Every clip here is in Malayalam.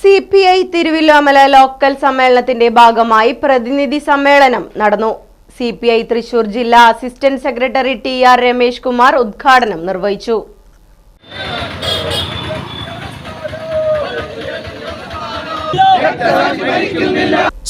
C P I Thiruvilwamala local സമ്മേളനത്തിന്റെ ഭാഗമായി പ്രതിനിധി സമ്മേളനം നടന്നു. സി പി ഐ തൃശൂർ ജില്ലാ assistant secretary T R Ramesh Kumar ഉദ്ഘാടനം നിർവഹിച്ചു.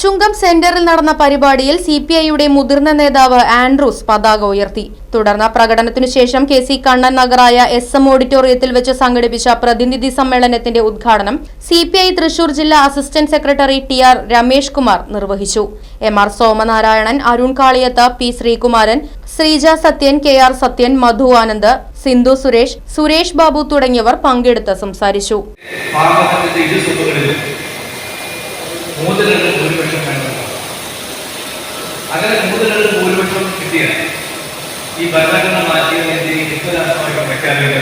ചുങ്കം സെന്ററിൽ നടന്ന പരിപാടിയിൽ സി പി ഐയുടെ മുതിർന്ന നേതാവ് ആൻഡ്രൂസ് പതാക ഉയർത്തി. തുടർന്ന് പ്രകടനത്തിനു ശേഷം കെ സി കണ്ണൻ നഗറായ എസ് എം ഓഡിറ്റോറിയത്തിൽ വെച്ച് സംഘടിപ്പിച്ച പ്രതിനിധി സമ്മേളനത്തിന്റെ ഉദ്ഘാടനം സി പി ഐ തൃശൂർ ജില്ലാ assistant secretary T R Ramesh Kumar നിർവഹിച്ചു. M R Somanarayanan Arun Kaliyath P Sreekumaran Sreeja Sathyan K R Sathyan Madhu Anand Sindhu Suresh Suresh Babu തുടങ്ങിയവർ പങ്കെടുത്ത് സംസാരിച്ചു. മൂന്നിരണ്ട് ഭൂരിപക്ഷം വേണ്ടതാണ് അങ്ങനെ മൂന്നിലുള്ള ഭൂരിപക്ഷം കിട്ടിയ ഈ ഭരണഘടന മാറ്റിയത് ഇന്ത്യയെ പ്രഖ്യാപിക്കൽ പ്രഖ്യാപിക്കുക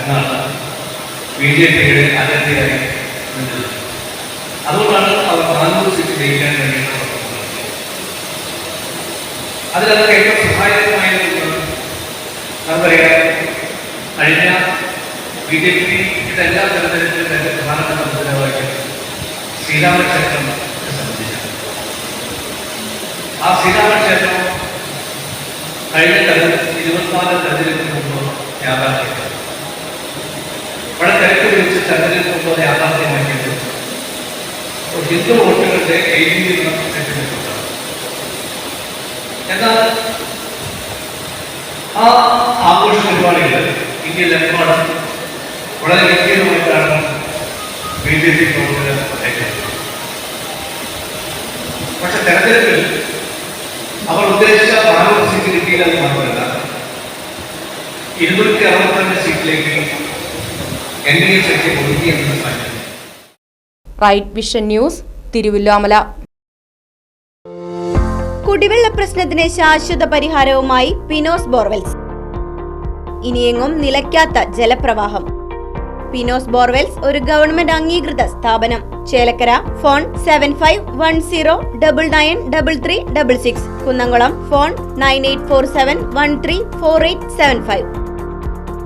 എന്നാണ് ബി ജെ പിയുടെ അതിർത്തിയായി അതുകൊണ്ടാണ് അവർ നാനൂറ് സീറ്റ് ജയിക്കാൻ വേണ്ടിയിട്ട്. അതിലതൊക്കെ ഏറ്റവും സഹായകരമായിട്ടുള്ളത് നമുക്കറിയാം കഴിഞ്ഞ ബി ജെ എല്ലാ തെരഞ്ഞെടുപ്പിലും എന്റെ പ്രധാനപ്പെട്ട ആ ശ്രീരാമക്ഷേത്രം കഴിഞ്ഞ തെരഞ്ഞെടുപ്പ് ഇരുപത്തിനാല് തെരഞ്ഞെടുപ്പിന് മുമ്പ് യാഥാർത്ഥ്യമാണ് വളരെ തിരക്ക് വിളിച്ച് തെരഞ്ഞെടുപ്പ് മുമ്പ് അത് യാഥാർത്ഥ്യമാക്കിയത് ഒരു ഹിന്ദു വോട്ടുകളുടെ ഏകീകരണം ലക്ഷ്യമിട്ടുള്ളതാണ് എന്നാൽ ആ ആഘോഷ പരിപാടികൾ ഇന്ത്യയിലെമ്പാടും വളരെ ഗംഭീരമായിട്ടാണ് ബി ജെ പി പ്രവർത്തകർ നയിക്കുന്നത് പക്ഷെ തെരഞ്ഞെടുപ്പിൽ ഉദ്ദേശിച്ച നാനൂറ് സീറ്റ് കിട്ടിയില്ലെന്ന് മാത്രമല്ല ഇരുന്നൂറ്റി അറുപത്തിരണ്ട് സീറ്റിലേക്ക് എൻ ഡി എ സഖ്യം ഒതുക്കിയെന്ന് റൈറ്റ് വിഷൻ ന്യൂസ് തിരുവല്ലാമല. കുടിവെള്ള പ്രശ്നത്തിന് ശാശ്വത പരിഹാരവുമായി പിനോസ് ബോർവെൽസ്. ഇനിയെങ്ങും നിലയ്ക്കാത്ത ജലപ്രവാഹം. പിനോസ് ബോർവെൽസ് ഒരു ഗവൺമെന്റ് അംഗീകൃത സ്ഥാപനം. Chelakkara phone seven five one zero double nine double three double six Kunnamkulam phone nine eight four seven one three four eight seven five